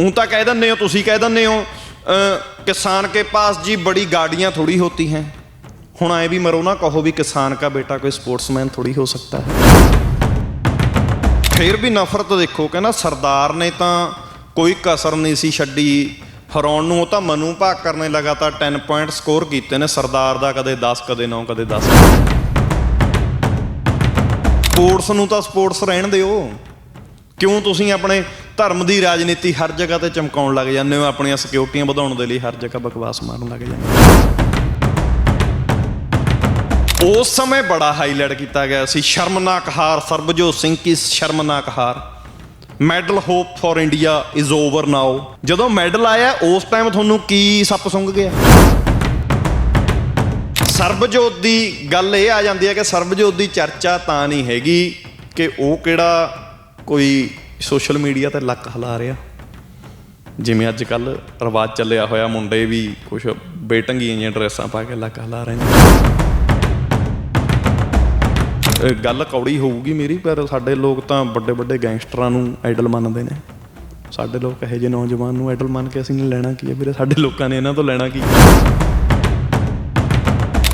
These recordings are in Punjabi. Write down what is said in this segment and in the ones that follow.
ਉਹ ਤਾਂ ਕਹਿ ਦਿੰਦੇ ਹੋ, ਤੁਸੀਂ ਕਹਿ ਦਿੰਦੇ ਹੋ ਕਿਸਾਨ ਕੇ ਪਾਸ ਜੀ ਬੜੀ ਗਾੜੀਆਂ ਥੋੜੀ ਹੋਤੀ ਹੈ। ਹੁਣ ਐ ਵੀ ਮਰੋ ਨਾ ਕਹੋ ਵੀ ਕਿਸਾਨ ਦਾ ਬੇਟਾ ਕੋਈ ਸਪੋਰਟਸਮੈਨ ਥੋੜੀ ਹੋ ਸਕਦਾ ਹੈ। ਫਿਰ ਵੀ ਨਫ਼ਰਤ ਦੇਖੋ ਕਹਿੰਦਾ ਸਰਦਾਰ ਨੇ ਤਾਂ ਕੋਈ ਕਸਰ ਨਹੀਂ ਸੀ ਛੱਡੀ। ਹਰਾਉਣ ਨੂੰ ਉਹ ਤਾਂ ਮਨੂ ਭਾਕਰ ਨੇ ਲਗਾਤਾਰ 10 ਪੁਆਇੰਟ ਸਕੋਰ ਕੀਤੇ ਨੇ, ਸਰਦਾਰ ਦਾ ਕਦੇ 10 ਕਦੇ 9 ਕਦੇ 10 ਸਪੋਰਟਸ ਨੂੰ ਤਾਂ ਸਪੋਰਟਸ ਰਹਿਣ ਦਿਓ। ਕਿਉਂ ਤੁਸੀਂ ਆਪਣੇ ਧਰਮ ਦੀ ਰਾਜਨੀਤੀ ਹਰ ਜਗ੍ਹਾ ਤੇ ਚਮਕਾਉਣ ਲੱਗ ਜਾਂਦੇ ਹੋ, ਆਪਣੀਆਂ ਸਿਕਿਉਰਟੀਆਂ ਵਧਾਉਣ ਦੇ ਲਈ ਹਰ ਜਗ੍ਹਾ ਬਕਵਾਸ ਮਾਰਨ ਲੱਗ ਜਾਂਦੇ ਉਸ ਸਮੇਂ ਬੜਾ ਹਾਈਲਾਈਟ ਕੀਤਾ ਗਿਆ ਸੀ, ਸ਼ਰਮਨਾਕ ਹਾਰ, ਸਰਬਜੋਤ ਸਿੰਘ ਕੀ ਸ਼ਰਮਨਾਕ ਹਾਰ। Medal hope for India is over now ਜਦੋਂ ਮੈਡਲ ਆਇਆ, ਉਸ ਟਾਈਮ ਤੁਹਾਨੂੰ ਕੀ ਸੱਪ ਸੁੰਘ ਗਿਆ? ਸਰਬਜੋਤ ਦੀ ਗੱਲ ਇਹ ਆ ਜਾਂਦੀ ਹੈ ਕਿ ਸਰਬਜੋਤ ਦੀ ਚਰਚਾ ਤਾਂ ਨਹੀਂ ਹੈਗੀ ਕਿ ਉਹ ਕਿਹੜਾ ਕੋਈ ਸੋਸ਼ਲ ਮੀਡੀਆ ਤੇ ਲੱਕ ਹਿਲਾ ਰਿਹਾ। ਜਿਵੇਂ ਅੱਜ ਕੱਲ ਰਿਵਾਜ ਚੱਲਿਆ ਹੋਇਆ, ਮੁੰਡੇ ਵੀ ਕੁਝ ਬੇਟੰਗੀਆਂ ਜਿਹੀਆਂ ਡਰੈਸਾਂ ਪਾ ਕੇ ਲੱਕ ਹਿਲਾ ਰਹੇ ਨੇ। ਗੱਲ ਕੌੜੀ ਹੋਊਗੀ ਮੇਰੀ, ਪਰ ਸਾਡੇ ਲੋਕ ਤਾਂ ਵੱਡੇ ਵੱਡੇ ਗੈਂਗਸਟਰਾਂ ਨੂੰ ਆਈਡਲ ਮੰਨਦੇ ਨੇ। ਸਾਡੇ ਲੋਕ ਇਹੋ ਜਿਹੇ ਨੌਜਵਾਨ ਨੂੰ ਆਈਡਲ ਮੰਨ ਕੇ ਅਸੀਂ ਨੇ ਲੈਣਾ ਕੀ ਹੈ? ਵੀਰੇ, ਸਾਡੇ ਲੋਕਾਂ ਨੇ ਇਹਨਾਂ ਤੋਂ ਲੈਣਾ ਕੀ?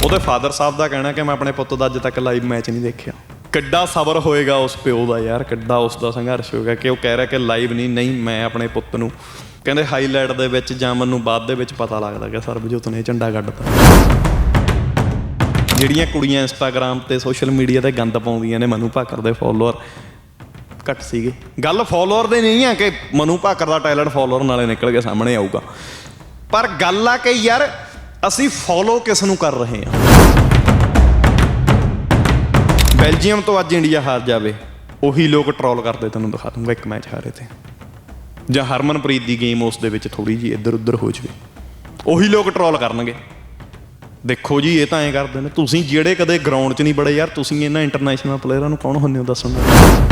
ਉਹਦੇ ਫਾਦਰ ਸਾਹਿਬ ਦਾ ਕਹਿਣਾ ਕਿ ਮੈਂ ਆਪਣੇ ਪੁੱਤ ਦਾ ਅੱਜ ਤੱਕ ਲਾਈਵ ਮੈਚ ਨਹੀਂ ਦੇਖਿਆ। ਕਿੱਡਾ ਸਬਰ ਹੋਏਗਾ ਉਸ ਪਿਓ ਦਾ ਯਾਰ, ਕਿੱਡਾ ਉਸ ਦਾ ਸੰਘਰਸ਼ ਹੋਏਗਾ ਕਿ ਉਹ ਕਹਿ ਰਿਹਾ ਕਿ ਲਾਈਵ ਨਹੀਂ ਨਹੀਂ, ਮੈਂ ਆਪਣੇ ਪੁੱਤ ਨੂੰ। ਕਹਿੰਦੇ ਹਾਈਲਾਈਟ ਦੇ ਵਿੱਚ ਜਾਂ ਮੈਨੂੰ ਬਾਅਦ ਦੇ ਵਿੱਚ ਪਤਾ ਲੱਗਦਾ ਕਿ ਸਰਬਜੋਤ ਨੇ ਇਹ ਝੰਡਾ ਕੱਢਤਾ। ਜਿਹੜੀਆਂ ਕੁੜੀਆਂ ਇੰਸਟਾਗ੍ਰam ਤੇ ਸੋਸ਼ਲ ਮੀਡੀਆ ਤੇ ਗੰਦ ਪਾਉਂਦੀਆਂ ਨੇ, ਮਨੂ ਭਾਕਰ ਦੇ ਫੋਲੋਅਰ ਘੱਟ ਸੀਗੇ। ਗੱਲ ਫੋਲੋਅਰ ਦੇ ਨਹੀਂ ਆ ਕਿ ਮਨੂ ਭਾਕਰ ਦਾ ਟੈਲੈਂਟ ਫੋਲੋਅਰ ਨਾਲੇ ਨਿਕਲ ਕੇ ਸਾਹਮਣੇ ਆਊਗਾ। ਪਰ ਗੱਲ ਆ ਕਿ ਯਾਰ, ਅਸੀਂ ਫੋਲੋ ਕਿਸ ਨੂੰ ਕਰ ਰਹੇ ਹਾਂ? ਬੈਲਜੀਅਮ ਤੋਂ ਅੱਜ ਇੰਡੀਆ ਹਾਰ ਜਾਵੇ ਉਹੀ ਲੋਕ ਟਰੋਲ ਕਰਦੇ ਤੈਨੂੰ ਦਿਖਾ ਦੂੰਗਾ ਇੱਕ ਮੈਚ ਹਾਰੇ ਤੇ ਜਾਂ ਹਰਮਨਪ੍ਰੀਤ ਦੀ ਗੇਮ ਉਸ ਦੇ ਵਿੱਚ ਥੋੜੀ ਜੀ ਇੱਧਰ ਉੱਧਰ ਹੋ ਜਵੇ ਉਹੀ ਲੋਕ ਟਰੋਲ ਕਰਨਗੇ ਦੇਖੋ ਜੀ ਇਹ ਤਾਂ ਐਂ ਕਰਦੇ ਨੇ ਤੁਸੀਂ ਜਿਹੜੇ ਕਦੇ ਗਰਾਊਂਡ 'ਚ ਨਹੀਂ ਬੜੇ ਯਾਰ ਤੁਸੀਂ ਇਹਨਾਂ ਇੰਟਰਨੈਸ਼ਨਲ ਪਲੇਅਰਾਂ ਨੂੰ ਕੌਣ ਹੁੰਦੇ ਹੋ ਦੱਸਣ ਦਾ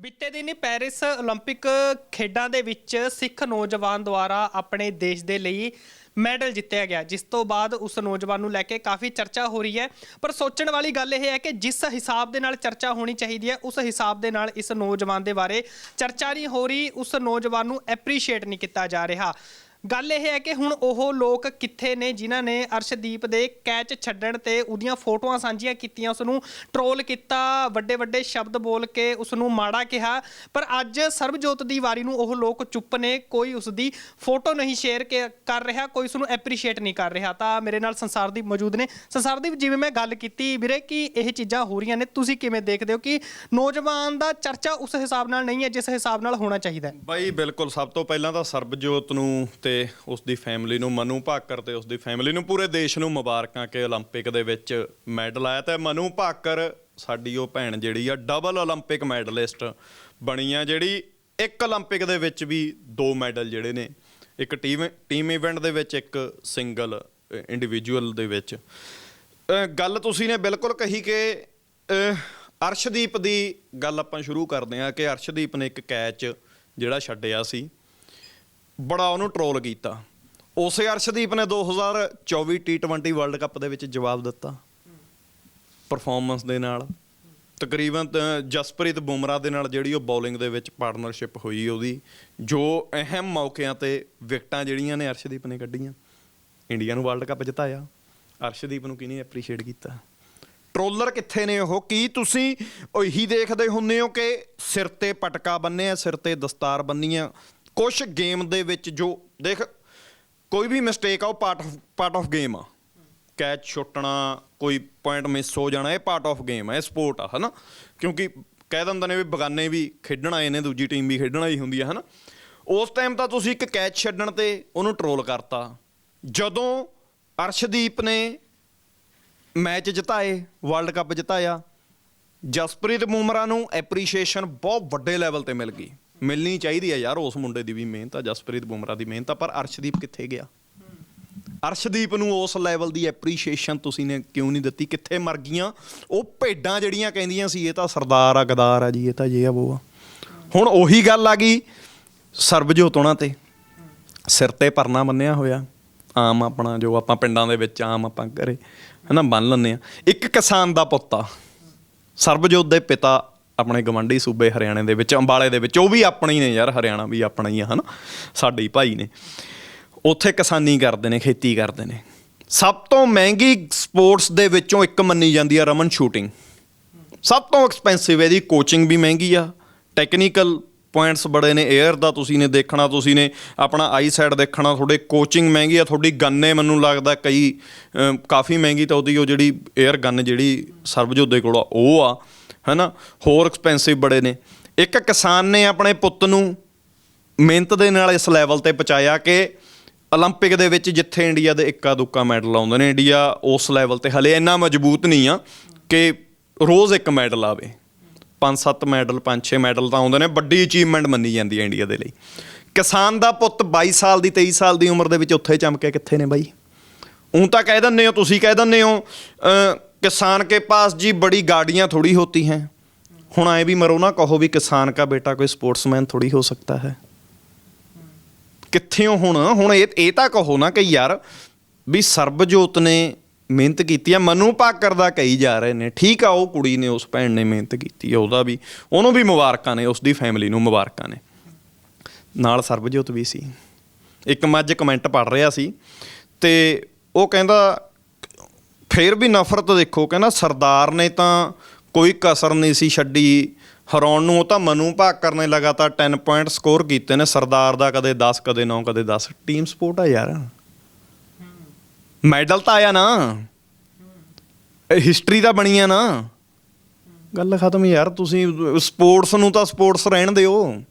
ਬੀਤੇ ਦਿਨੀ ਪੈਰਿਸ 올림픽 ਖੇਡਾਂ ਦੇ ਵਿੱਚ ਸਿੱਖ ਨੌਜਵਾਨ ਦੁਆਰਾ ਆਪਣੇ ਦੇਸ਼ ਦੇ ਲਈ ਮੈਡਲ ਜਿੱਤਿਆ ਗਿਆ, ਜਿਸ ਤੋਂ ਬਾਅਦ ਉਸ ਨੌਜਵਾਨ ਨੂੰ ਲੈ ਕੇ ਕਾਫੀ ਚਰਚਾ ਹੋ ਰਹੀ ਹੈ। ਪਰ ਸੋਚਣ ਵਾਲੀ ਗੱਲ ਇਹ ਹੈ ਕਿ ਜਿਸ ਹਿਸਾਬ ਦੇ ਨਾਲ ਚਰਚਾ ਹੋਣੀ ਚਾਹੀਦੀ ਹੈ, ਉਸ ਹਿਸਾਬ ਦੇ ਨਾਲ ਇਸ ਨੌਜਵਾਨ ਦੇ ਬਾਰੇ ਚਰਚਾ ਨਹੀਂ ਹੋ ਰਹੀ, ਉਸ ਨੌਜਵਾਨ ਨੂੰ ਐਪਰੀਸ਼ੀਏਟ ਨਹੀਂ ਕੀਤਾ ਜਾ ਰਿਹਾ। ਗੱਲ ਇਹ ਹੈ ਕਿ ਹੁਣ ਉਹ ਲੋਕ ਕਿੱਥੇ ਨੇ ਜਿਨ੍ਹਾਂ ਨੇ ਅਰਸ਼ਦੀਪ ਦੇ ਕੈਚ ਛੱਡਣ ਤੇ ਉਹਦੀਆਂ ਫੋਟੋਆਂ ਸਾਂਝੀਆਂ ਕੀਤੀਆਂ ਉਸ ਨੂੰ ਟਰੋਲ ਕੀਤਾ ਵੱਡੇ ਵੱਡੇ ਸ਼ਬਦ ਬੋਲ ਕੇ ਉਸ ਨੂੰ ਮਾੜਾ ਕਿਹਾ। ਪਰ ਅੱਜ ਸਰਬਜੋਤ ਦੀ ਵਾਰੀ ਨੂੰ ਉਹ ਲੋਕ ਚੁੱਪ ਨੇ, ਕੋਈ ਉਸ ਦੀ ਫੋਟੋ ਨਹੀਂ ਸ਼ੇਅਰ ਕਰ ਰਿਹਾ, ਕੋਈ ਉਸ ਨੂੰ ਐਪਰੀਸ਼ੀਏਟ ਨਹੀਂ ਕਰ ਰਿਹਾ। ਤਾਂ ਮੇਰੇ ਨਾਲ ਸੰਸਾਰਦੀਪ ਮੌਜੂਦ ਨੇ। ਸੰਸਾਰਦੀਪ ਜਿਵੇਂ ਮੈਂ ਗੱਲ ਕੀਤੀ, ਵੀਰੇ, ਕਿ ਇਹ ਚੀਜ਼ਾਂ ਹੋ ਰਹੀਆਂ ਨੇ, ਤੁਸੀਂ ਕਿਵੇਂ ਦੇਖਦੇ ਹੋ ਕਿ ਨੌਜਵਾਨ ਦਾ ਚਰਚਾ ਉਸ ਹਿਸਾਬ ਨਾਲ ਨਹੀਂ ਹੈ, ਜਿਸ ਹਿਸਾਬ ਨਾਲ ਹੋਣਾ ਚਾਹੀਦਾ ਹੈ? ਬਾਈ, ਬਿਲਕੁਲ। ਸਭ ਤੋਂ ਪਹਿਲਾਂ ਤਾਂ ਸਰਬਜੋਤ ਨੂੰ ਤੇ ਉਸ ਦੀ ਫੈਮਿਲੀ ਨੂੰ ਮਨੂ ਭਾਕਰ ਤੇ ਉਸ ਦੀ ਫੈਮਿਲੀ ਨੂੰ ਪੂਰੇ ਦੇਸ਼ ਨੂੰ ਮੁਬਾਰਕਾਂ ਕਿ 올림픽 ਦੇ ਵਿੱਚ ਮੈਡਲ ਆਇਆ ਤੇ ਮਨੂ ਭਾਕਰ ਸਾਡੀ ਉਹ ਭੈਣ ਜਿਹੜੀ ਆ ਡਬਲ 올림픽 ਮੈਡਲਿਸਟ ਬਣੀ ਆ ਜਿਹੜੀ ਇੱਕ 올림픽 ਦੇ ਵਿੱਚ ਵੀ ਦੋ ਮੈਡਲ ਜਿਹੜੇ ਨੇ ਇੱਕ ਟੀਮ ਟੀਮ ਇਵੈਂਟ ਦੇ ਵਿੱਚ ਇੱਕ ਸਿੰਗਲ ਇੰਡੀਵਿਜੂਅਲ ਦੇ ਵਿੱਚ ਅਹ ਗੱਲ ਤੁਸੀਂ ਨੇ ਬਿਲਕੁਲ ਕਹੀ ਕਿ ਅਹ ਅਰਸ਼ਦੀਪ ਦੀ ਗੱਲ ਆਪਾਂ ਸ਼ੁਰੂ ਕਰਦੇ ਹਾਂ ਕਿ ਅਰਸ਼ਦੀਪ ਨੇ ਇੱਕ ਕੈਚ ਜਿਹੜਾ ਛੱਡਿਆ ਸੀ ਬੜਾ ਉਹਨੂੰ ਟਰੋਲ ਕੀਤਾ। ਉਸੇ ਅਰਸ਼ਦੀਪ ਨੇ 2024 T20 ਵਰਲਡ ਕੱਪ ਦੇ ਵਿੱਚ ਜਵਾਬ ਦਿੱਤਾ। ਪਰਫਾਰਮੈਂਸ ਦੇ ਨਾਲ। ਤਕਰੀਬਨ ਜਸਪ੍ਰੀਤ ਬੁਮਰਾ ਦੇ ਨਾਲ ਜਿਹੜੀ ਉਹ ਬੋਲਿੰਗ ਦੇ ਵਿੱਚ ਪਾਰਟਨਰਸ਼ਿਪ ਹੋਈ ਉਹਦੀ, ਜੋ ਅਹਿਮ ਮੌਕਿਆਂ ਤੇ ਵਿਕਟਾਂ ਜਿਹੜੀਆਂ ਨੇ ਅਰਸ਼ਦੀਪ ਨੇ ਕੱਢੀਆਂ ਇੰਡੀਆ ਨੂੰ ਵਰਲਡ ਕੱਪ ਜਿਤਾਇਆ। ਅਰਸ਼ਦੀਪ ਨੂੰ ਕਿਹਨੇ ਐਪਰੀਸ਼ੀਏਟ ਕੀਤਾ? ਟਰੋਲਰ ਕਿੱਥੇ ਨੇ ਉਹ? ਕੀ ਤੁਸੀਂ ਉਹੀ ਦੇਖਦੇ ਹੁੰਦੇ ਹੋ ਕਿ ਸਿਰ ਤੇ ਪਟਕਾ ਬੰਨਿਆ ਸਿਰ ਤੇ ਦਸਤਾਰ ਬੰਨੀਆਂ? ਕੁਝ ਗੇਮ ਦੇ ਵਿੱਚ ਜੋ, ਦੇਖ, ਕੋਈ ਵੀ ਮਿਸਟੇਕ ਆ, ਉਹ ਪਾਰਟ ਪਾਰਟ ਆਫ ਗੇਮ ਆ। ਕੈਚ ਛੁੱਟਣਾ, ਕੋਈ ਪੁਆਇੰਟ ਮਿਸ ਹੋ ਜਾਣਾ, ਇਹ ਪਾਰਟ ਆਫ ਗੇਮ ਆ, ਇਹ ਸਪੋਰਟ ਆ, ਹਨਾ? ਕਿਉਂਕਿ ਕਹਿ ਦਿੰਦੇ ਨੇ ਵੀ ਬਗਾਨੇ ਵੀ ਖੇਡਣਾ, ਇਹਨੇ ਦੂਜੀ ਟੀਮ ਵੀ ਖੇਡਣਾ ਹੀ ਹੁੰਦੀ ਹੈ ਹਨਾ? ਉਸ ਟਾਈਮ ਤਾਂ ਤੁਸੀਂ ਇੱਕ ਕੈਚ ਛੱਡਣ ਤੇ ਉਹਨੂੰ ਟਰੋਲ ਕਰਤਾ। ਜਦੋਂ ਅਰਸ਼ਦੀਪ ਨੇ ਮੈਚ ਜਿਤਾਏ ਵਰਲਡ ਕੱਪ ਜਿਤਾਇਆ, ਜਸਪ੍ਰੀਤ ਬੂਮਰਾ ਨੂੰ ਐਪਰੀਸ਼ੀਏਸ਼ਨ ਬਹੁਤ ਵੱਡੇ ਲੈਵਲ ਤੇ ਮਿਲ ਗਈ। ਮਿਲਣੀ ਚਾਹੀਦੀ ਹੈ ਯਾਰ ਉਸ ਮੁੰਡੇ ਦੀ ਵੀ ਮਿਹਨਤ ਆ, ਜਸਪ੍ਰੀਤ ਬੁਮਰਾ ਦੀ ਮਿਹਨਤ ਆ, ਪਰ ਅਰਸ਼ਦੀਪ ਕਿੱਥੇ ਗਿਆ? ਅਰਸ਼ਦੀਪ ਨੂੰ ਉਸ ਲੈਵਲ ਦੀ ਐਪਰੀਸ਼ੀਏਸ਼ਨ ਤੁਸੀਂ ਨੇ ਕਿਉਂ ਨਹੀਂ ਦਿੱਤੀ? ਕਿੱਥੇ ਮਰ ਗਈਆਂ? ਉਹ ਭੇਡਾਂ ਜਿਹੜੀਆਂ ਕਹਿੰਦੀਆਂ ਸੀ, ਇਹ ਤਾਂ ਸਰਦਾਰ ਆ, ਗਦਾਰ ਆ ਜੀ, ਇਹ ਤਾਂ ਜੇ ਆ, ਉਹ ਆ। ਹੁਣ ਉਹੀ ਗੱਲ ਆ ਗਈ ਸਰਬਜੋਤ ਉਹਨਾਂ ਤੇ। ਸਿਰ ਤੇ ਪਰਨਾ ਬੰਨਿਆ ਹੋਇਆ। ਆਮ ਆਪਣਾ ਜੋ ਆਪਾਂ ਪਿੰਡਾਂ ਦੇ ਵਿੱਚ ਆਮ ਆਪਾਂ ਘਰੇ, ਹਨਾ, ਬੰਨ ਲੈਂਦੇ ਆ। ਇੱਕ ਕਿਸਾਨ ਦਾ ਪੁੱਤ ਆ। ਸਰਬਜੋਤ ਦੇ ਪਿਤਾ ਆਪਣੇ ਗਵੰਡੀ ਸੂਬੇ ਹਰਿਆਣੇ ਦੇ ਵਿੱਚ, ਅੰਬਾਲੇ ਦੇ ਵਿੱਚ, ਉਹ ਵੀ ਆਪਣੇ ਹੀ ਨੇ ਯਾਰ, ਹਰਿਆਣਾ ਵੀ ਆਪਣਾ ਹੀ ਆ, ਹਨਾ? ਸਾਡੇ ਹੀ ਭਾਈ ਨੇ। ਉੱਥੇ ਕਿਸਾਨੀ ਕਰਦੇ ਨੇ, ਖੇਤੀ ਕਰਦੇ ਨੇ। ਸਭ ਤੋਂ ਮਹਿੰਗੀ ਸਪੋਰਟਸ ਦੇ ਵਿੱਚੋਂ ਇੱਕ ਮੰਨੀ ਜਾਂਦੀ ਆ ਰਮਨ ਸ਼ੂਟਿੰਗ। ਸਭ ਤੋਂ ਐਕਸਪੈਂਸਿਵ ਇਹਦੀ ਕੋਚਿੰਗ ਵੀ ਮਹਿੰਗੀ ਆ। ਟੈਕਨੀਕਲ ਪੁਆਇੰਟਸ ਬੜੇ ਨੇ 에ਅਰ ਦਾ ਤੁਸੀਂ ਨੇ ਦੇਖਣਾ, ਤੁਸੀਂ ਨੇ ਆਪਣਾ ਆਈ ਸਾਈਡ ਦੇਖਣਾ, ਤੁਹਾਡੇ ਕੋਚਿੰਗ ਮਹਿੰਗੀ ਆ, ਤੁਹਾਡੀ ਗੰਨੇ ਮੈਨੂੰ ਲੱਗਦਾ ਕਈ ਕਾਫੀ ਮਹਿੰਗੀ ਤਾਂ ਉਹਦੀ ਉਹ ਜਿਹੜੀ 에ਅਰ ਗਨ ਜਿਹੜੀ ਸਰਬਜੋਤ ਦੇ ਕੋਲ ਆ, ਉਹ ਆ। ਹੈਨਾ ਹੋਰ ਐਕਸਪੈਂਸਿਵ ਬੜੇ ਨੇ ਇੱਕ ਕਿਸਾਨ ਨੇ ਆਪਣੇ ਪੁੱਤ ਨੂੰ ਮਿਹਨਤ ਦੇ ਨਾਲ ਇਸ ਲੈਵਲ ਤੇ ਪਹੁੰਚਾਇਆ ਕਿ 올림픽 ਦੇ ਵਿੱਚ ਜਿੱਥੇ ਇੰਡੀਆ ਦੇ ਇੱਕਾ ਦੁੱਕਾ ਮੈਡਲ ਆਉਂਦੇ ਨੇ ਇੰਡੀਆ ਉਸ ਲੈਵਲ ਤੇ ਹਲੇ ਇੰਨਾ ਮਜ਼ਬੂਤ ਨਹੀਂ ਆ ਕਿ ਰੋਜ਼ ਇੱਕ ਮੈਡਲ ਆਵੇ ਪੰਜ ਸੱਤ ਮੈਡਲ ਪੰਜ ਛੇ ਮੈਡਲ ਤਾਂ ਆਉਂਦੇ ਨੇ ਵੱਡੀ ਅਚੀਵਮੈਂਟ ਮੰਨੀ ਜਾਂਦੀ ਹੈ ਇੰਡੀਆ ਦੇ ਲਈ ਕਿਸਾਨ ਦਾ ਪੁੱਤ 22 ਸਾਲ ਦੀ 23 ਸਾਲ ਦੀ ਉਮਰ ਦੇ ਵਿੱਚ ਉੱਥੇ ਚਮਕਿਆ ਕਿੱਥੇ ਨੇ ਬਾਈ ਉਂ ਤਾਂ ਕਹਿ ਦਿੰਦੇ ਹੋ ਤੁਸੀਂ ਕਹਿ ਦਿੰਦੇ ਹੋ ਅ, ਕਿਸਾਨ ਕੇ ਪਾਸ ਜੀ ਬੜੀ ਗਾੜੀਆਂ ਥੋੜੀ ਹੋਤੀ हैं ਹੁਣ ਐ ਵੀ ਮਰੋ ਨਾ ਕਹੋ ਵੀ ਕਿਸਾਨ ਦਾ ਬੇਟਾ ਕੋਈ ਸਪੋਰਟਸਮੈਨ ਥੋੜੀ ਹੋ ਸਕਦਾ ਹੈ। ਕਿੱਥੇ ਹੋ ਹੁਣ? ਹੁਣ ਇਹ ਇਹ ਤਾਂ ਕਹੋ ਨਾ ਕਿ ਯਾਰ ਵੀ ਸਰਬਜੋਤ ਨੇ ਮਿਹਨਤ ਕੀਤੀ ਆ ਮਨੂ ਭਾਕਰ ਦਾ ਕਹੀ ਜਾ ਰਹੇ ਨੇ। ਠੀਕ ਆ ਉਹ ਕੁੜੀ ਨੇ ਉਸ ਭੈਣ ਨੇ ਮਿਹਨਤ ਕੀਤੀ ਆ ਉਹਦਾ ਵੀ ਉਹਨੂੰ ਵੀ ਮੁਬਾਰਕਾਂ ਨੇ ਉਸ ਦੀ ਫੈਮਿਲੀ ਨੂੰ ਮੁਬਾਰਕਾਂ ਨੇ। ਨਾਲ ਸਰਬਜੋਤ ਵੀ ਸੀ। ਇੱਕ ਮੱਝ ਕਮੈਂਟ ਪੜ ਰਿਹਾ ਸੀ ਤੇ ਉਹ ਕਹਿੰਦਾ ਫਿਰ ਵੀ ਨਫ਼ਰਤ ਦੇਖੋ ਕਹਿੰਦਾ ਸਰਦਾਰ ਨੇ ਤਾਂ ਕੋਈ ਕਸਰ ਨਹੀਂ ਸੀ ਛੱਡੀ। ਹਰਾਉਣ ਨੂੰ ਉਹ ਤਾਂ ਮਨੂ ਭਾਕਰ ਨੇ ਲਗਾਤਾਰ 10 ਪੁਆਇੰਟ ਸਕੋਰ ਕੀਤੇ ਨੇ। ਸਰਦਾਰ ਦਾ ਕਦੇ 10 ਕਦੇ 9 ਕਦੇ 10 ਟੀਮ ਸਪੋਰਟ ਆ ਯਾਰ। ਮੈਡਲ ਤਾਂ ਆਇਆ ਨਾ। ਹਿਸਟਰੀ ਤਾਂ ਬਣੀ ਆ ਨਾ। ਗੱਲ ਖਤਮ ਯਾਰ, ਤੁਸੀਂ ਸਪੋਰਟਸ ਨੂੰ ਤਾਂ ਸਪੋਰਟਸ ਰਹਿਣ ਦਿਓ।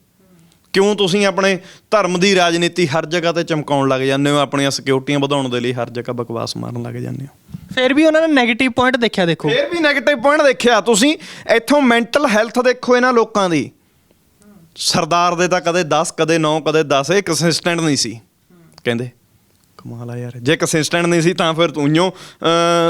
ਕਿਉਂ ਤੁਸੀਂ ਆਪਣੇ ਧਰਮ ਦੀ ਰਾਜਨੀਤੀ ਹਰ ਜਗ੍ਹਾ ਤੇ ਚਮਕਾਉਣ ਲੱਗ ਜਾਂਦੇ ਹੋ? ਆਪਣੀਆਂ ਸਿਕਿਉਰਟੀਆਂ ਵਧਾਉਣ ਦੇ ਲਈ ਹਰ ਜਗ੍ਹਾ ਬਕਵਾਸ ਮਾਰਨ ਲੱਗ ਜਾਂਦੇ ਹੋ। ਫਿਰ ਵੀ ਉਹਨਾਂ ਨੇ 네ਗੇਟਿਵ ਪੁਆਇੰਟ ਦੇਖਿਆ ਦੇਖੋ। ਫੇਰ ਵੀ 네ਗੇਟਿਵ ਪੁਆਇੰਟ ਦੇਖਿਆ। ਤੁਸੀਂ ਇੱਥੋਂ ਮੈਂਟਲ ਹੈਲਥ ਦੇਖੋ ਇਹਨਾਂ ਲੋਕਾਂ ਦੀ। ਸਰਦਾਰ ਦੇ ਤਾਂ ਕਦੇ 10 ਕਦੇ 9 ਕਦੇ 10 ਇਹ ਕੰਸਿਸਟੈਂਟ ਨਹੀਂ ਸੀ। ਕਹਿੰਦੇ ਕਮਾਲ ਆ ਯਾਰ। ਜੇ ਕੰਸਿਸਟੈਂਟ ਨਹੀਂ ਸੀ ਤਾਂ ਫਿਰ ਤੂੰਓ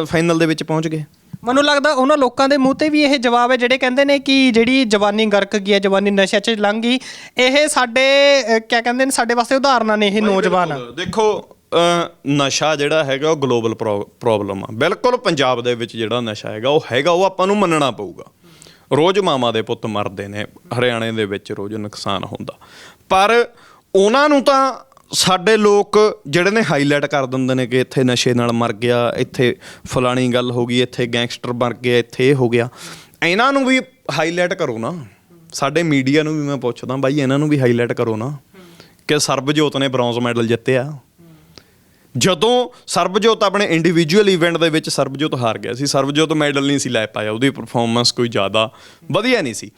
ਫਾਈਨਲ ਦੇ ਵਿੱਚ ਪਹੁੰਚ ਗਏ। ਮੈਨੂੰ ਲੱਗਦਾ ਉਹਨਾਂ ਲੋਕਾਂ ਦੇ ਮੂੰਹ ਤੇ ਵੀ ਇਹ ਜਵਾਬ ਹੈ ਜਿਹੜੇ ਕਹਿੰਦੇ ਨੇ ਕਿ ਜਿਹੜੀ ਜਵਾਨੀ ਗਰਕ ਗਈ ਹੈ ਜਵਾਨੀ ਨਸ਼ਿਆਂ 'ਚ ਲੰਘ ਗਈ ਇਹ ਸਾਡੇ ਅਹ, ਕਿਆ ਕਹਿੰਦੇ ਨੇ ਸਾਡੇ ਵਾਸਤੇ ਉਦਾਹਰਨਾਂ ਨੇ ਇਹ ਨੌਜਵਾਨ। ਦੇਖੋ ਅਹ, ਨਸ਼ਾ ਜਿਹੜਾ ਹੈਗਾ ਉਹ ਗਲੋਬਲ ਪ੍ਰੋਬਲਮ ਆ। ਬਿਲਕੁਲ ਪੰਜਾਬ ਦੇ ਵਿੱਚ ਜਿਹੜਾ ਨਸ਼ਾ ਹੈਗਾ ਉਹ ਹੈਗਾ ਉਹ ਆਪਾਂ ਨੂੰ ਮੰਨਣਾ ਪਊਗਾ। ਰੋਜ਼ ਮਾਮਾ ਦੇ ਪੁੱਤ ਮਰਦੇ ਨੇ ਹਰਿਆਣੇ ਦੇ ਵਿੱਚ ਰੋਜ਼ ਨੁਕਸਾਨ ਹੁੰਦਾ। ਪਰ ਉਹਨਾਂ ਨੂੰ ਤਾਂ ਸਾਡੇ ਲੋਕ ਜਿਹੜੇ ਨੇ ਹਾਈਲਾਈਟ ਕਰ ਦਿੰਦੇ ਨੇ ਕਿ ਇੱਥੇ ਨਸ਼ੇ ਨਾਲ ਮਰ ਗਿਆ, ਇੱਥੇ ਫਲਾਣੀ ਗੱਲ ਹੋ ਗਈ, ਇੱਥੇ ਗੈਂਗਸਟਰ ਮਰ ਗਿਆ ਇੱਥੇ ਇਹ ਹੋ ਗਿਆ। ਇਹਨਾਂ ਨੂੰ ਵੀ ਹਾਈਲਾਈਟ ਕਰੋ ਨਾ। ਸਾਡੇ ਮੀਡੀਆ ਨੂੰ ਵੀ ਮੈਂ ਪੁੱਛਦਾ ਬਾਈ, ਇਹਨਾਂ ਨੂੰ ਵੀ ਹਾਈਲਾਈਟ ਕਰੋ ਨਾ ਕਿ ਸਰਬਜੋਤ ਨੇ ਬ੍ਰੌਂਜ਼ ਮੈਡਲ ਜਿੱਤਿਆ। ਜਦੋਂ ਸਰਬਜੋਤ ਆਪਣੇ ਇੰਡੀਵਿਜੂਅਲ ਇਵੈਂਟ ਦੇ ਵਿੱਚ ਸਰਬਜੋਤ ਹਾਰ ਗਿਆ ਸੀ, ਸਰਬਜੋਤ ਮੈਡਲ ਨਹੀਂ ਸੀ ਲੈ ਪਾਇਆ, ਉਹਦੀ ਪਰਫਾਰਮੈਂਸ ਕੋਈ ਜ਼ਿਆਦਾ ਵਧੀਆ ਨਹੀਂ ਸੀ।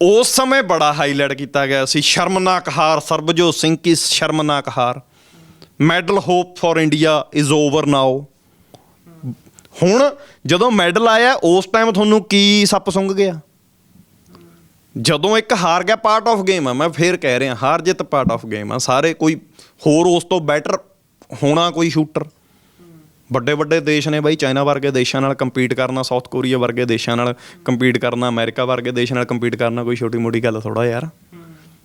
ਉਸ ਸਮੇਂ ਬੜਾ ਹਾਈਲਾਈਟ ਕੀਤਾ ਗਿਆ ਸੀ, ਸ਼ਰਮਨਾਕ ਹਾਰ, ਸਰਬਜੋਤ ਸਿੰਘ ਕੀ ਸ਼ਰਮਨਾਕ ਹਾਰ। Medal hope for India is over now ਹੁਣ ਜਦੋਂ ਮੈਡਲ ਆਇਆ, ਉਸ ਟਾਈਮ ਤੁਹਾਨੂੰ ਕੀ ਸੱਪ ਸੁੰਘ ਗਿਆ? ਜਦੋਂ ਇੱਕ ਹਾਰ ਗਿਆ ਪਾਰਟ ਆਫ ਗੇਮ ਆ। ਮੈਂ ਫੇਰ ਕਹਿ ਰਿਹਾ, ਹਾਰ ਜਿੱਤ ਪਾਰਟ ਆਫ ਗੇਮ ਆ। ਸਾਰੇ ਕੋਈ ਹੋਰ ਉਸ ਤੋਂ ਬੈਟਰ ਹੋਣਾ ਕੋਈ ਸ਼ੂਟਰ ਵੱਡੇ ਵੱਡੇ ਦੇਸ਼ ਨੇ ਬਾਈ, ਚਾਈਨਾ ਵਰਗੇ ਦੇਸ਼ਾਂ ਨਾਲ ਕੰਪੀਟ ਕਰਨਾ ਸਾਊਥ ਕੋਰੀਆ ਵਰਗੇ ਦੇਸ਼ਾਂ ਨਾਲ ਕੰਪੀਟ ਕਰਨਾ, ਅਮਰੀਕਾ ਵਰਗੇ ਦੇਸ਼ ਨਾਲ ਕੰਪੀਟ ਕਰਨਾ ਕੋਈ ਛੋਟੀ ਮੋਟੀ ਗੱਲ ਥੋੜਾ ਯਾਰ।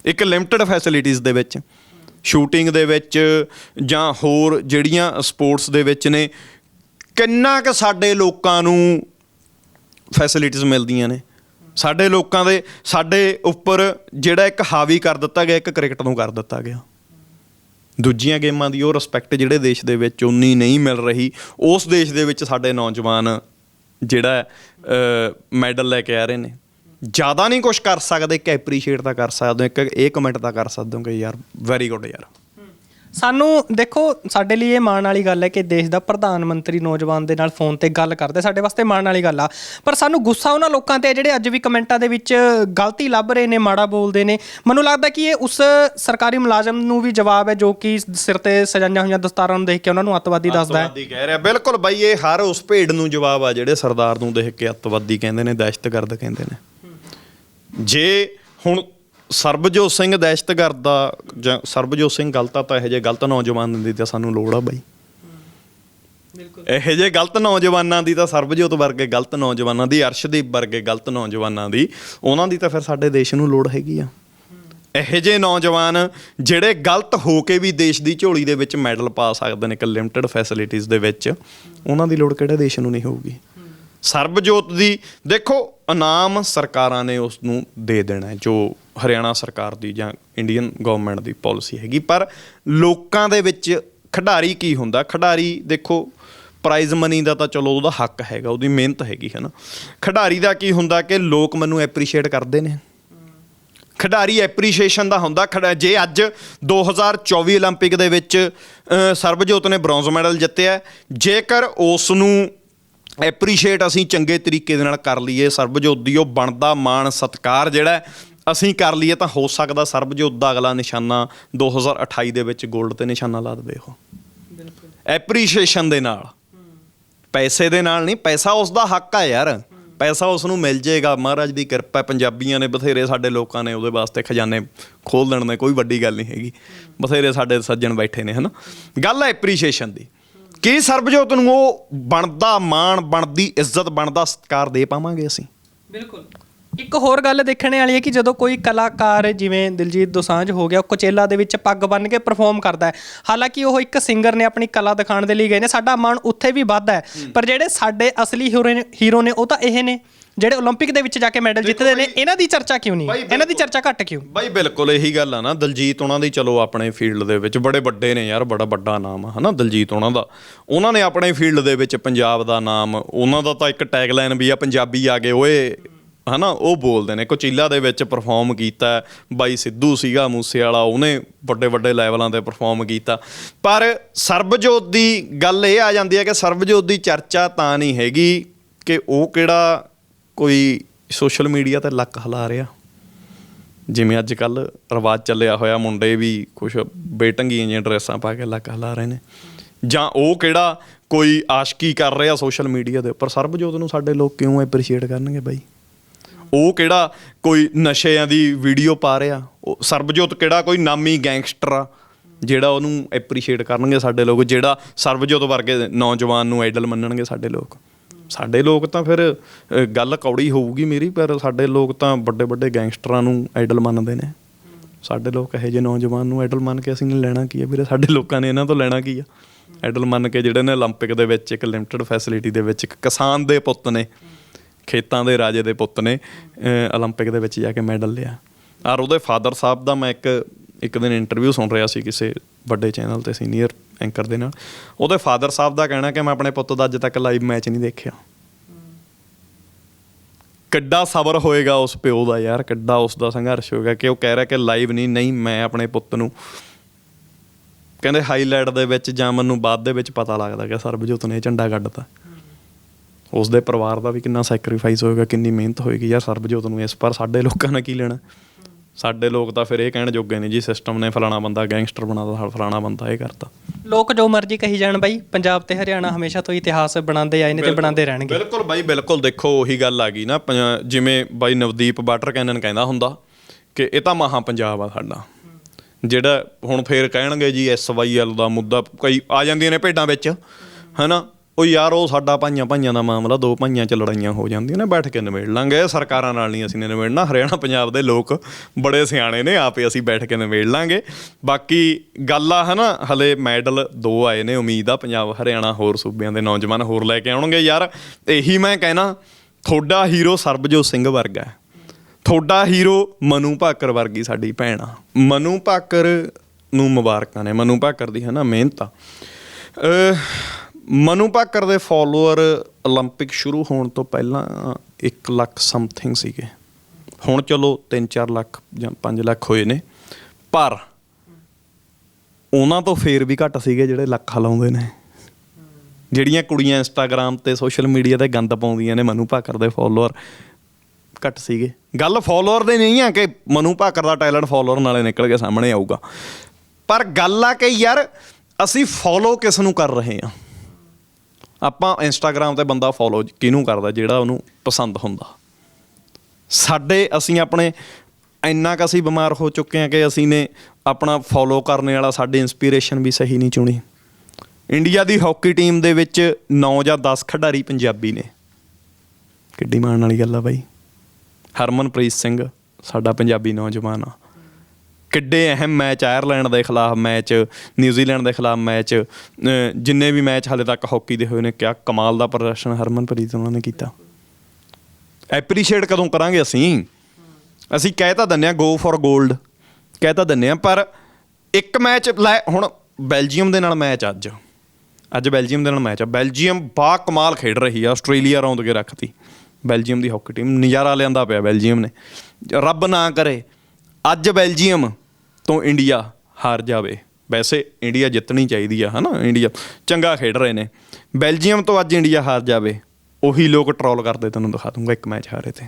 ਇੱਕ ਲਿਮਟਿਡ ਫੈਸਿਲਿਟੀਆਂ ਦੇ ਵਿੱਚ ਸ਼ੂਟਿੰਗ ਦੇ ਵਿੱਚ ਜਾਂ ਹੋਰ ਜਿਹੜੀਆਂ ਸਪੋਰਟਸ ਦੇ ਵਿੱਚ ਨੇ, ਕਿੰਨਾ ਕੁ ਸਾਡੇ ਲੋਕਾਂ ਨੂੰ ਫੈਸਿਲਿਟੀਆਂ ਮਿਲਦੀਆਂ ਨੇ। ਸਾਡੇ ਲੋਕਾਂ ਦੇ, ਸਾਡੇ ਉੱਪਰ ਜਿਹੜਾ ਇੱਕ ਹਾਵੀ ਕਰ ਦਿੱਤਾ ਗਿਆ, ਇੱਕ ਕ੍ਰਿਕਟ ਨੂੰ ਕਰ ਦਿੱਤਾ ਗਿਆ। ਦੂਜੀਆਂ ਗੇਮਾਂ ਦੀ ਉਹ ਰਿਸਪੈਕਟ ਜਿਹੜੇ ਦੇਸ਼ ਦੇ ਵਿੱਚ ਉਨੀ ਨਹੀਂ ਮਿਲ ਰਹੀ, ਉਸ ਦੇਸ਼ ਦੇ ਵਿੱਚ ਸਾਡੇ ਨੌਜਵਾਨ ਜਿਹੜਾ ਮੈਡਲ ਲੈ ਕੇ ਆ ਰਹੇ ਨੇ। ਜ਼ਿਆਦਾ ਨਹੀਂ ਕੁਝ ਕਰ ਸਕਦੇ ਕਿ ਐਪਰੀਸ਼ੀਏਟ ਤਾਂ ਕਰ ਸਕਦੇ ਹੋ, ਇੱਕ, ਇਹ ਕਮੈਂਟ ਤਾਂ ਕਰ ਸਕਦੇ ਹੋ ਕਿ ਯਾਰ ਵੈਰੀ ਗੁੱਡ ਯਾਰ। ਸਾਨੂੰ ਦੇਖੋ, ਸਾਡੇ ਲਈ ਇਹ ਮਾਣ ਵਾਲੀ ਗੱਲ ਹੈ ਕਿ ਦੇਸ਼ ਦਾ ਪ੍ਰਧਾਨ ਮੰਤਰੀ ਨੌਜਵਾਨ ਦੇ ਨਾਲ ਫੋਨ ਤੇ ਗੱਲ ਕਰਦੇ, ਸਾਡੇ ਵਾਸਤੇ ਮਾਣ ਵਾਲੀ ਗੱਲ ਆ। ਪਰ ਸਾਨੂੰ ਗੁੱਸਾ ਉਹਨਾਂ ਲੋਕਾਂ ਤੇ ਹੈ ਜਿਹੜੇ ਅੱਜ ਵੀ ਕਮੈਂਟਾਂ ਦੇ ਵਿੱਚ ਗਲਤੀ ਲੱਭ ਰਹੇ ਨੇ, ਮਾੜਾ ਬੋਲਦੇ ਨੇ। ਮੈਨੂੰ ਲੱਗਦਾ ਕਿ ਇਹ ਉਸ ਸਰਕਾਰੀ ਮੁਲਾਜ਼ਮ ਨੂੰ ਵੀ ਜਵਾਬ ਹੈ, ਜੋ ਕਿ ਸਿਰ ਤੇ ਸਜਾਈਆਂ ਹੋਈਆਂ ਦਸਤਾਰਾਂ ਨੂੰ ਦੇਖ ਕੇ ਉਹਨਾਂ ਨੂੰ ਅੱਤਵਾਦੀ ਦੱਸਦਾ ਹੈ। ਅੱਤਵਾਦੀ ਕਹਿ ਰਿਹਾ। ਬਿਲਕੁਲ ਬਾਈ, ਇਹ ਹਰ ਉਸ ਭੇਡ ਨੂੰ ਜਵਾਬ ਆ ਜਿਹੜੇ ਸਰਦਾਰ ਨੂੰ ਦੇਖ ਕੇ ਅੱਤਵਾਦੀ ਕਹਿੰਦੇ ਨੇ, ਦਹਿਸ਼ਤਗਰਦ ਕਹਿੰਦੇ ਨੇ। ਜੇ ਹੁਣ ਸਰਬਜੋਤ ਸਿੰਘ ਦਹਿਸ਼ਤਗਰਦ ਦਾ ਜਾਂ ਸਰਬਜੋਤ ਸਿੰਘ ਗਲਤ ਆ ਤਾਂ ਇਹੋ ਜਿਹੇ ਗਲਤ ਨੌਜਵਾਨ ਦੀ ਤਾਂ ਸਾਨੂੰ ਲੋੜ ਆ ਬਾਈ। ਬਿਲਕੁਲ। ਇਹੋ ਜਿਹੇ ਗਲਤ ਨੌਜਵਾਨਾਂ ਦੀ ਤਾਂ ਸਰਬਜੋਤ ਵਰਗੇ ਗਲਤ ਨੌਜਵਾਨਾਂ ਦੀ ਅਰਸ਼ਦੀਪ ਵਰਗੇ ਗਲਤ ਨੌਜਵਾਨਾਂ ਦੀ ਉਹਨਾਂ ਦੀ ਤਾਂ ਫਿਰ ਸਾਡੇ ਦੇਸ਼ ਨੂੰ ਲੋੜ ਹੈਗੀ ਆ। ਇਹੋ ਜਿਹੇ ਨੌਜਵਾਨ ਜਿਹੜੇ ਗਲਤ ਹੋ ਕੇ ਵੀ ਦੇਸ਼ ਦੀ ਝੋਲੀ ਦੇ ਵਿੱਚ ਮੈਡਲ ਪਾ ਸਕਦੇ ਨੇ ਇੱਕ ਲਿਮਟਿਡ ਫੈਸਿਲਿਟੀਆਂ ਦੇ ਵਿੱਚ ਉਹਨਾਂ ਦੀ ਲੋੜ ਕਿਹੜੇ ਦੇਸ਼ ਨੂੰ ਨਹੀਂ ਹੋਊਗੀ। ਸਰਬਜੋਤ ਦੀ ਦੇਖੋ ਇਨਾਮ ਸਰਕਾਰਾਂ ਨੇ ਉਸ ਨੂੰ ਦੇ ਦੇਣਾ ਜੋ ਹਰਿਆਣਾ ਸਰਕਾਰ ਦੀ ਜਾਂ ਇੰਡੀਅਨ ਗਵਰਨਮੈਂਟ ਦੀ ਪਾਲਿਸੀ ਹੈਗੀ ਪਰ ਲੋਕਾਂ ਦੇ ਵਿੱਚ ਖਿਡਾਰੀ ਕੀ ਹੁੰਦਾ ਖਿਡਾਰੀ ਦੇਖੋ ਪ੍ਰਾਈਜ਼ ਮਨੀ ਦਾ ਤਾਂ ਚਲੋ ਉਹਦਾ ਹੱਕ ਹੈਗਾ ਉਹਦੀ ਮਿਹਨਤ ਹੈਗੀ ਹੈ ਨਾ ਖਿਡਾਰੀ ਦਾ ਕੀ ਹੁੰਦਾ ਕਿ ਲੋਕ ਮੈਨੂੰ ਐਪਰੀਸ਼ੀਏਟ ਕਰਦੇ ਨੇ ਖਿਡਾਰੀ ਐਪਰੀਸ਼ੀਏਸ਼ਨ ਦਾ ਹੁੰਦਾ ਖਿਡਾ- ਜੇ ਅੱਜ 2024 올림픽 ਦੇ ਵਿੱਚ ਅ, ਸਰਬਜੋਤ ਨੇ ਬ੍ਰੌਂਜ਼ ਮੈਡਲ ਜਿੱਤਿਆ ਹੈ, ਜੇਕਰ ਉਸ ਨੂੰ ਐਪਰੀਸ਼ੀਏਟ ਅਸੀਂ ਚੰਗੇ ਤਰੀਕੇ ਦੇ ਨਾਲ ਕਰ ਲਈਏ ਸਰਬਜੋਤ ਦੀ ਉਹ ਬਣਦਾ ਮਾਣ ਸਤਕਾਰ ਜਿਹੜਾ ਹੈ, ਅਸੀਂ ਕਰ ਲਈਏ ਤਾਂ ਹੋ ਸਕਦਾ ਸਰਬਜੋਤ ਦਾ ਅਗਲਾ ਨਿਸ਼ਾਨਾ 2028 ਦੇ ਵਿੱਚ 골ਡ ਤੇ ਨਿਸ਼ਾਨਾ ਲਾ ਦੇਵੇ ਉਹ। ਐਪਰੀਸ਼ੀਏਸ਼ਨ ਦੇ ਨਾਲ। ਪੈਸੇ ਦੇ ਨਾਲ ਨਹੀਂ ਪੈਸਾ ਉਸ ਦਾ ਹੱਕ ਆ ਯਾਰ। ਪੈਸਾ ਉਸ ਨੂੰ ਮਿਲ ਜਾਏਗਾ। ਮਹਾਰਾਜ ਦੀ ਕਿਰਪਾ। ਪੰਜਾਬੀਆਂ ਨੇ ਬਥੇਰੇ ਸਾਡੇ ਲੋਕਾਂ ਨੇ ਉਹਦੇ ਵਾਸਤੇ ਖਜ਼ਾਨੇ ਖੋਲ ਦੇਣ ਨੇ ਕੋਈ ਵੱਡੀ ਗੱਲ ਨਹੀਂ ਹੈਗੀ। ਬਥੇਰੇ ਸਾਡੇ ਸੱਜਣ ਬੈਠੇ ਨੇ ਹਨਾ। ਗੱਲ ਹੈ ਐਪਰੀਸ਼ੀਏਸ਼ਨ ਦੀ। ਕੀ ਸਰਬਜੋਤ ਨੂੰ ਉਹ ਬਣਦਾ ਮਾਣ ਬਣਦੀ ਇੱਜ਼ਤ ਬਣਦਾ ਸਤਿਕਾਰ ਦੇ ਪਾਵਾਂਗੇ ਅਸੀਂ? ਬਿਲਕੁਲ। ਇੱਕ ਹੋਰ ਗੱਲ ਦੇਖਣ ਵਾਲੀ ਹੈ ਕਿ ਜਦੋਂ ਕੋਈ ਕਲਾਕਾਰ ਜਿਵੇਂ ਦਿਲਜੀਤ ਦੋਸਾਂਝ ਹੋ ਗਿਆ ਉਹ ਕੋਚੇਲਾ ਦੇ ਵਿੱਚ ਪੱਗ ਬੰਨ ਕੇ ਪਰਫਾਰਮ ਕਰਦਾ ਹੈ ਹਾਲਾਂਕਿ ਉਹ ਇੱਕ ਸਿੰਗਰ ਨੇ ਆਪਣੀ ਕਲਾ ਦਿਖਾਉਣ ਦੇ ਲਈ ਗਏ ਨੇ ਸਾਡਾ ਮਾਣ ਉੱਥੇ ਵੀ ਵੱਧਦਾ ਹੈ ਪਰ ਜਿਹੜੇ ਸਾਡੇ ਅਸਲੀ ਹੀਰੋ ਨੇ ਹੀਰੋ ਨੇ ਉਹ ਤਾਂ ਇਹ ਨੇ ਜਿਹੜੇ 올림픽 ਦੇ ਵਿੱਚ ਜਾ ਕੇ ਮੈਡਲ ਜਿੱਤਦੇ ਨੇ ਇਹਨਾਂ ਦੀ ਚਰਚਾ ਕਿਉਂ ਨਹੀਂ ਬਾਈ, ਇਹਨਾਂ ਦੀ ਚਰਚਾ ਘੱਟ ਕਿਉਂ ਬਾਈ ਬਿਲਕੁਲ ਇਹੀ ਗੱਲ ਆ ਨਾ ਦਲਜੀਤ ਉਹਨਾਂ ਦੀ ਚਲੋ ਆਪਣੇ ਫੀਲਡ ਦੇ ਵਿੱਚ ਬੜੇ ਵੱਡੇ ਨੇ ਯਾਰ ਬੜਾ ਵੱਡਾ ਨਾਮ ਆ ਹਨਾ ਦਲਜੀਤ ਉਹਨਾਂ ਦਾ ਉਹਨਾਂ ਨੇ ਆਪਣੇ ਫੀਲਡ ਦੇ ਵਿੱਚ ਪੰਜਾਬ ਦਾ ਨਾਮ ਉਹਨਾਂ ਦਾ ਤਾਂ ਇੱਕ ਟੈਗਲਾਈਨ ਵੀ ਆ ਪੰਜਾਬੀ ਆ ਗਏ ਓਏ ਹਨਾ, ਉਹ ਬੋਲਦੇ ਨੇ। ਕੋਚੀਲਾ ਦੇ ਵਿੱਚ ਪਰਫਾਰਮ ਕੀਤਾ, ਬਾਈ ਸਿੱਧੂ ਸੀਗਾ ਮੂਸੇ ਵਾਲਾ ਉਹਨੇ ਵੱਡੇ ਵੱਡੇ ਲੈਵਲਾਂ ਤੇ ਪਰਫਾਰਮ ਕੀਤਾ। ਪਰ ਸਰਬਜੋਤ ਦੀ ਗੱਲ ਇਹ ਆ ਜਾਂਦੀ ਹੈ ਕਿ ਸਰਬਜੋਤ ਦੀ ਚਰਚਾ ਤਾਂ ਨਹੀਂ ਹੈਗੀ ਕਿ ਉਹ ਕਿਹੜਾ ਕੋਈ ਸੋਸ਼ਲ ਮੀਡੀਆ ਤੇ ਲੱਕ ਹਿਲਾ ਰਿਹਾ। ਜਿਵੇਂ ਅੱਜ ਕੱਲ ਰਿਵਾਜ ਚੱਲਿਆ ਹੋਇਆ, ਮੁੰਡੇ ਵੀ ਕੁਝ ਬੇਟੰਗੀਆਂ ਜਿਹੀਆਂ ਡਰੈਸਾਂ ਪਾ ਕੇ ਲੱਕ ਹਿਲਾ ਰਹੇ ਨੇ। ਜਾਂ ਉਹ ਕਿਹੜਾ ਕੋਈ ਆਸ਼ਕੀ ਕਰ ਰਿਹਾ ਸੋਸ਼ਲ ਮੀਡੀਆ ਦੇ ਉੱਪਰ। ਸਰਬਜੋਤ ਨੂੰ ਸਾਡੇ ਲੋਕ ਕਿਉਂ ਐਪਰੀਸ਼ੀਏਟ ਕਰਨਗੇ ਬਾਈ? ਉਹ ਕਿਹੜਾ ਕੋਈ ਨਸ਼ਿਆਂ ਦੀ ਵੀਡੀਓ ਪਾ ਰਿਹਾ ਉਹ ਸਰਬਜੋਤ ਕਿਹੜਾ ਕੋਈ ਨਾਮੀ ਗੈਂਗਸਟਰ ਆ ਜਿਹੜਾ ਉਹਨੂੰ ਐਪਰੀਸ਼ੀਏਟ ਕਰਨਗੇ ਸਾਡੇ ਲੋਕ ਜਿਹੜਾ ਸਰਬਜੋਤ ਵਰਗੇ ਨੌਜਵਾਨ ਨੂੰ ਆਈਡਲ ਮੰਨਣਗੇ ਸਾਡੇ ਲੋਕ ਸਾਡੇ ਲੋਕ ਤਾਂ ਫਿਰ ਅ, ਗੱਲ ਕੌੜੀ ਹੋਊਗੀ ਮੇਰੀ ਪਰ ਸਾਡੇ ਲੋਕ ਤਾਂ ਵੱਡੇ ਵੱਡੇ ਗੈਂਗਸਟਰਾਂ ਨੂੰ ਆਈਡਲ ਮੰਨਦੇ ਨੇ ਸਾਡੇ ਲੋਕ ਇਹੋ ਜਿਹੇ ਨੌਜਵਾਨ ਨੂੰ ਆਈਡਲ ਮੰਨ ਕੇ ਅਸੀਂ ਨੇ ਲੈਣਾ ਕੀ ਹੈ ਵੀਰੇ ਸਾਡੇ ਲੋਕਾਂ ਨੇ ਇਹਨਾਂ ਤੋਂ ਲੈਣਾ ਕੀ ਆ ਆਈਡਲ ਮੰਨ ਕੇ ਜਿਹੜੇ ਨੇ 올림픽 ਦੇ ਵਿੱਚ ਇੱਕ ਲਿਮਟਿਡ ਫੈਸਿਲਿਟੀ ਦੇ ਵਿੱਚ ਇੱਕ ਕਿਸਾਨ ਦੇ ਪੁੱਤ ਨੇ ਖੇਤਾਂ ਦੇ ਰਾਜੇ ਦੇ ਪੁੱਤ ਨੇ ਅ, 올림픽 ਦੇ ਵਿੱਚ ਜਾ ਕੇ ਮੈਡਲ ਲਿਆ ਔਰ ਉਹਦੇ ਫਾਦਰ ਸਾਹਿਬ ਦਾ ਮੈਂ ਇੱਕ ਇੱਕ ਦਿਨ ਇੰਟਰਵਿਊ ਸੁਣ ਰਿਹਾ ਸੀ ਕਿਸੇ ਵੱਡੇ ਚੈਨਲ ਤੇ ਸੀਨੀਅਰ ਐਂਕਰ ਦੇ ਨਾਲ ਉਹਦੇ ਫਾਦਰ ਸਾਹਿਬ ਦਾ ਕਹਿਣਾ ਕਿ ਮੈਂ ਆਪਣੇ ਪੁੱਤ ਦਾ ਅੱਜ ਤੱਕ ਲਾਈਵ ਮੈਚ ਨਹੀਂ ਦੇਖਿਆ ਕਿੱਡਾ ਸਬਰ ਹੋਏਗਾ ਉਸ ਪਿਓ ਦਾ ਯਾਰ ਕਿੱਡਾ ਉਸ ਦਾ ਸੰਘਰਸ਼ ਹੋਏਗਾ ਕਿ ਉਹ ਕਹਿ ਰਿਹਾ ਕਿ ਲਾਈਵ ਨਹੀਂ ਨਹੀਂ ਮੈਂ ਆਪਣੇ ਪੁੱਤ ਨੂੰ ਕਹਿੰਦੇ ਹਾਈਲਾਈਟ ਦੇ ਵਿੱਚ ਜਾਂ ਮੈਨੂੰ ਬਾਅਦ ਦੇ ਵਿੱਚ ਪਤਾ ਲੱਗਦਾ ਕਿ ਸਰਬਜੋਤ ਨੇ ਇਹ ਝੰਡਾ ਕੱਢਤਾ ਉਸ ਦੇ ਪਰਿਵਾਰ ਦਾ ਵੀ ਕਿੰਨਾ ਸੈਕਰੀਫਾਈਸ ਹੋਏਗਾ ਕਿੰਨੀ ਮਿਹਨਤ ਹੋਏਗੀ। ਯਾਰ ਸਰਬਜੋਤ ਨੂੰ ਇਸ ਪਰ ਸਾਡੇ ਲੋਕਾਂ ਨੇ ਕੀ ਲੈਣਾ? ਸਾਡੇ ਲੋਕ ਤਾਂ ਫਿਰ ਇਹ ਕਹਿਣ ਜੋਗੇ ਨੇ ਜੀ ਸਿਸਟਮ ਨੇ ਫਲਾਣਾ ਬੰਦਾ ਗੈਂਗਸਟਰ ਬਣਾਤਾ ਫਲਾਣਾ ਬੰਦਾ ਇਹ ਕਰਤਾ। ਲੋਕ ਜੋ ਮਰਜ਼ੀ ਕਹੀ ਜਾਣ ਬਾਈ ਪੰਜਾਬ ਤੇ ਹਰਿਆਣਾ ਹਮੇਸ਼ਾ ਤੋਂ ਇਤਿਹਾਸ ਬਣਾਉਂਦੇ ਆਏ ਨੇ ਤੇ ਬਣਾਉਂਦੇ ਰਹਿਣਗੇ। ਬਿਲਕੁਲ ਬਾਈ ਬਿਲਕੁਲ ਦੇਖੋ ਉਹੀ ਗੱਲ ਆ ਗਈ ਨਾ ਪੰਜਾ- ਜਿਵੇਂ ਬਾਈ ਨਵਦੀਪ ਵਾਟਰ ਕੈਨਨ ਕਹਿੰਦਾ ਹੁੰਦਾ ਕਿ ਇਹ ਤਾਂ ਮਹਾ ਪੰਜਾਬ ਆ ਸਾਡਾ। ਜਿਹੜਾ ਹੁਣ ਫੇਰ ਕਹਿਣਗੇ ਜੀ ਐਸਵਾਈਐਲ ਦਾ ਮੁੱਦਾ ਕਈ ਆ ਜਾਂਦੀਆਂ ਨੇ ਭੇਡਾਂ ਵਿੱਚ ਹਨਾ? ਉਹ ਯਾਰ, ਉਹ ਸਾਡਾ ਭਾਈਆਂ ਭਾਈਆਂ ਦਾ ਮਾਮਲਾ, ਦੋ ਭਾਈਆਂ ਚ ਲੜਾਈਆਂ ਹੋ ਜਾਂਦੀਆਂ ਨੇ, ਬੈਠ ਕੇ ਨਿਬੇੜ ਲਾਂਗੇ। ਸਰਕਾਰਾਂ ਨਾਲ ਨਹੀਂ ਅਸੀਂ ਨੇ ਨਿਬੇੜਨਾ। ਹਰਿਆਣਾ ਪੰਜਾਬ ਦੇ ਲੋਕ ਬੜੇ ਸਿਆਣੇ ਨੇ, ਆਪੇ ਅਸੀਂ ਬੈਠ ਕੇ ਨਿਬੇੜ ਲਾਂਗੇ। ਬਾਕੀ ਗੱਲ ਆ, ਹਨਾ, ਹਲੇ ਮੈਡਲ ਦੋ ਆਏ ਨੇ, ਉਮੀਦ ਆ, ਪੰਜਾਬ, ਹਰਿਆਣਾ ਹੋਰ ਸੂਬਿਆਂ ਦੇ ਨੌਜਵਾਨ ਹੋਰ ਲੈ ਕੇ ਆਉਣਗੇ। ਯਾਰ, ਇਹੀ ਮੈਂ ਕਹਿਣਾ, ਤੁਹਾਡਾ ਹੀਰੋ ਸਰਬਜੋਤ ਸਿੰਘ ਵਰਗਾ ਹੈ। ਤੁਹਾਡਾ ਹੀਰੋ ਮਨੂ ਭਾਕਰ ਵਰਗੀ ਸਾਡੀ ਭੈਣ ਆ। ਮਨੂ ਭਾਕਰ ਨੂੰ ਮੁਬਾਰਕਾਂ ਨੇ, ਮਨੂ ਭਾਕਰ ਦੀ ਹੈ ਨਾ ਮਿਹਨਤ ਆ। ਮਨੂ ਭਾਕਰ ਦੇ ਫਾਲੋਅਰ 올림픽 ਸ਼ੁਰੂ ਹੋਣ ਤੋਂ ਪਹਿਲਾਂ 1 ਲੱਖ ਸਮਥਿੰਗ ਸੀਗੇ ਹੁਣ ਚਲੋ 3-4 ਲੱਖ ਜਾਂ 5 ਲੱਖ ਹੋਏ ਨੇ ਪਰ ਉਹਨਾਂ ਤੋਂ ਫੇਰ ਵੀ ਘੱਟ ਸੀਗੇ ਜਿਹੜੇ ਲੱਖ ਲਾਉਂਦੇ ਨੇ ਜਿਹੜੀਆਂ ਕੁੜੀਆਂ ਇੰਸਟਾਗ੍ਰam ਤੇ ਸੋਸ਼ਲ ਮੀਡੀਆ ਤੇ ਗੰਦ ਪਾਉਂਦੀਆਂ ਨੇ ਮਨੂ ਭਾਕਰ ਦੇ ਫਾਲੋਅਰ ਘੱਟ ਸੀਗੇ ਗੱਲ ਫਾਲੋਅਰ ਦੇ ਨਹੀਂ ਆ ਕਿ ਮਨੂ ਭਾਕਰ ਦਾ ਟੈਲੈਂਟ ਫਾਲੋਅਰ ਨਾਲੇ ਨਿਕਲ ਕੇ ਸਾਹਮਣੇ ਆਊਗਾ ਪਰ ਗੱਲ ਆ ਕਿ ਯਾਰ ਅਸੀਂ ਫੋਲੋ ਕਿਸ ਨੂੰ ਕਰ ਰਹੇ ਆ ਆਪਾਂ ਇੰਸਟਾਗ੍ਰam ਤੇ ਬੰਦਾ ਫੋਲੋ ਕਿਹਨੂੰ ਕਰਦਾ, ਜਿਹੜਾ ਉਹਨੂੰ ਪਸੰਦ ਹੁੰਦਾ? ਸਾਡੇ, ਅਸੀਂ ਆਪਣੇ ਇੰਨਾ ਕੁ ਅਸੀਂ ਬਿਮਾਰ ਹੋ ਚੁੱਕੇ ਆ ਕਿ ਅਸੀਂ ਨੇ ਆਪਣਾ ਫੋਲੋ ਕਰਨ ਵਾਲਾ ਸਾਡੀ ਇਨਸਪੀਰੇਸ਼ਨ ਵੀ ਸਹੀ ਨਹੀਂ ਚੁਣੀ। ਇੰਡੀਆ ਦੀ ਹਾਕੀ ਟੀਮ ਦੇ ਵਿੱਚ 9 ਜਾਂ 10 ਖਿਡਾਰੀ ਪੰਜਾਬੀ ਨੇ। ਕਿੱਡੀ ਮਾਣ ਵਾਲੀ ਗੱਲ ਆ ਬਾਈ। ਹਰਮਨਪ੍ਰੀਤ ਸਿੰਘ, ਸਾਡਾ ਪੰਜਾਬੀ ਨੌਜਵਾਨ ਆ। ਕਿੱਡੇ ਅਹਿਮ ਮੈਚ ਆਇਰਲੈਂਡ ਦੇ ਖਿਲਾਫ ਮੈਚ, ਨਿਊਜ਼ੀਲੈਂਡ ਦੇ ਖਿਲਾਫ ਮੈਚ ਜਿੰਨੇ ਵੀ ਮੈਚ ਹਾਲੇ ਤੱਕ ਹਾਕੀ ਦੇ ਹੋਏ ਨੇ, ਕਿਆ ਕਮਾਲ ਦਾ ਪ੍ਰਦਰਸ਼ਨ ਹਰਮਨਪ੍ਰੀਤ ਉਹਨਾਂ ਨੇ ਕੀਤਾ। ਐਪਰੀਸ਼ੀਏਟ ਕਦੋਂ ਕਰਾਂਗੇ ਅਸੀਂ? ਅਸੀਂ ਕਹਿ ਤਾਂ ਦਿੰਦੇ ਆ ਗੋ ਫॉर 골ਡ ਕਹਿ ਤਾਂ ਦਿੰਦੇ ਆ ਪਰ ਇੱਕ ਮੈਚ ਲੈ, ਹੁਣ ਬੈਲਜੀਅਮ ਦੇ ਨਾਲ ਮੈਚ ਅੱਜ। ਅੱਜ ਬੈਲਜੀਅਮ ਦੇ ਨਾਲ ਮੈਚ ਆ। ਬੈਲਜੀਅਮ ਬਾ ਕਮਾਲ ਖੇਡ ਰਹੀ ਆ, ਆਸਟ੍ਰੇਲੀਆ ਰੌਂਦ ਕੇ ਰੱਖਤੀ। ਬੈਲਜੀਅਮ ਦੀ ਹਾਕੀ ਟੀਮ, ਨਜ਼ਾਰਾ ਲਿਆਂਦਾ ਪਿਆ ਬੈਲਜੀਅਮ ਨੇ। ਰੱਬ ਨਾ ਕਰੇ ਅੱਜ ਬੈਲਜੀਅਮ ਤੋਂ ਇੰਡੀਆ ਹਾਰ ਜਾਵੇ। ਵੈਸੇ ਇੰਡੀਆ ਜਿੱਤਣੀ ਚਾਹੀਦੀ ਆ ਹਨਾ? ਇੰਡੀਆ ਚੰਗਾ ਖੇਡ ਰਹੇ ਨੇ। ਬੈਲਜੀਅਮ ਤੋਂ ਅੱਜ ਇੰਡੀਆ ਹਾਰ ਜਾਵੇ ਉਹੀ ਲੋਕ ਟਰੋਲ ਕਰਦੇ ਤੈਨੂੰ ਦਿਖਾ ਦੂੰਗਾ ਇੱਕ ਮੈਚ ਹਾਰੇ ਤੇ।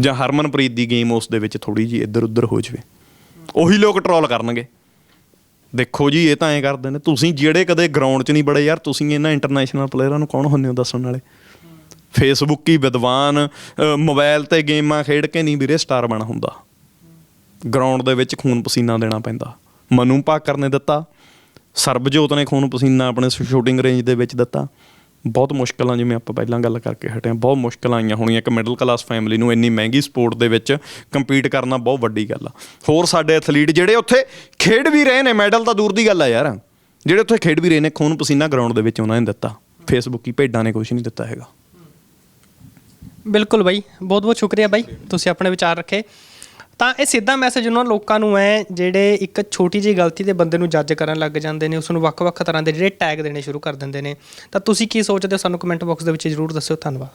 ਜਾਂ ਹਰਮਨਪ੍ਰੀਤ ਦੀ ਗੇਮ ਉਸ ਦੇ ਵਿੱਚ ਥੋੜੀ ਜੀ ਇੱਧਰ ਉੱਧਰ ਹੋ ਜਵੇ। ਉਹੀ ਲੋਕ ਟਰੋਲ ਕਰਨਗੇ। ਦੇਖੋ ਜੀ ਇਹ ਤਾਂ ਐਂ ਕਰਦੇ ਨੇ ਤੁਸੀਂ ਜਿਹੜੇ ਕਦੇ ਗਰਾਊਂਡ 'ਚ ਨਹੀਂ ਬੜੇ ਯਾਰ ਤੁਸੀਂ ਇਹਨਾਂ ਇੰਟਰਨੈਸ਼ਨਲ ਪਲੇਅਰਾਂ ਨੂੰ ਕੌਣ ਹੁੰਦੇ ਹੋ ਦੱਸਣ ਵਾਲੇ? ਫੇਸਬੁੱਕੀ ਵਿਦਵਾਨ ਅ, ਮੋਬਾਈਲ ਤੇ ਗੇਮਾਂ ਖੇਡ ਕੇ ਨਹੀਂ ਵੀਰੇ ਸਟਾਰ ਬਣ ਹੁੰਦਾ। ਗਰਾਊਂਡ ਦੇ ਵਿੱਚ ਖੂਨ ਪਸੀਨਾ ਦੇਣਾ ਪੈਂਦਾ। ਮਨੂ ਭਾਕਰ ਨੇ ਦਿੱਤਾ। ਸਰਬਜੋਤ ਨੇ ਖੂਨ ਪਸੀਨਾ ਆਪਣੇ ਸ਼ੂਟਿੰਗ ਰੇਂਜ ਦੇ ਵਿੱਚ ਦਿੱਤਾ। ਬਹੁਤ ਮੁਸ਼ਕਲਾਂ ਜਿਵੇਂ ਆਪਾਂ ਪਹਿਲਾਂ ਗੱਲ ਕਰਕੇ ਹਟੇ ਹਾਂ, ਬਹੁਤ ਮੁਸ਼ਕਲਾਂ ਆਈਆਂ ਹੋਣੀਆਂ ਇੱਕ ਮਿਡਲ ਕਲਾਸ ਫੈਮਿਲੀ ਨੂੰ ਇੰਨੀ ਮਹਿੰਗੀ ਸਪੋਰਟ ਦੇ ਵਿੱਚ ਕੰਪੀਟ ਕਰਨਾ ਬਹੁਤ ਵੱਡੀ ਗੱਲ ਆ। ਹੋਰ ਸਾਡੇ ਐਥਲੀਟ ਜਿਹੜੇ ਉੱਥੇ ਖੇਡ ਵੀ ਰਹੇ ਨੇ ਮੈਡਲ ਤਾਂ ਦੂਰ ਦੀ ਗੱਲ ਆ ਯਾਰ। ਜਿਹੜੇ ਉੱਥੇ ਖੇਡ ਵੀ ਰਹੇ ਨੇ, ਖੂਨ ਪਸੀਨਾ ਗਰਾਊਂਡ ਦੇ ਵਿੱਚ ਉਹਨਾਂ ਨੇ ਦਿੱਤਾ। ਫੇਸਬੁੱਕੀ ਭੇਡਾਂ ਨੇ ਕੁਝ ਨਹੀਂ ਦਿੱਤਾ ਹੈਗਾ। ਬਿਲਕੁਲ ਬਾਈ ਬਹੁਤ ਬਹੁਤ ਸ਼ੁਕਰੀਆ ਬਾਈ। ਤੁਸੀਂ ਆਪਣੇ ਵਿਚਾਰ ਰੱਖੇ। ਤਾਂ ਇਹ ਸਿੱਧਾ ਮੈਸੇਜ ਉਹਨਾਂ ਲੋਕਾਂ ਨੂੰ ਹੈ ਜਿਹੜੇ ਇੱਕ ਛੋਟੀ ਜਿਹੀ ਗਲਤੀ ਤੇ ਬੰਦੇ ਨੂੰ ਜੱਜ ਕਰਨ ਲੱਗ ਜਾਂਦੇ ਨੇ, ਉਸ ਨੂੰ ਵੱਖ-ਵੱਖ ਤਰ੍ਹਾਂ ਦੇ ਜਿਹੜੇ ਟੈਗ ਦੇਣੇ ਸ਼ੁਰੂ ਕਰ ਦਿੰਦੇ ਨੇ। ਤਾਂ ਤੁਸੀਂ ਕੀ ਸੋਚਦੇ ਹੋ? ਸਾਨੂੰ ਕਮੈਂਟ ਬਾਕਸ ਦੇ ਵਿੱਚ ਜਰੂਰ ਦੱਸਿਓ। ਧੰਨਵਾਦ।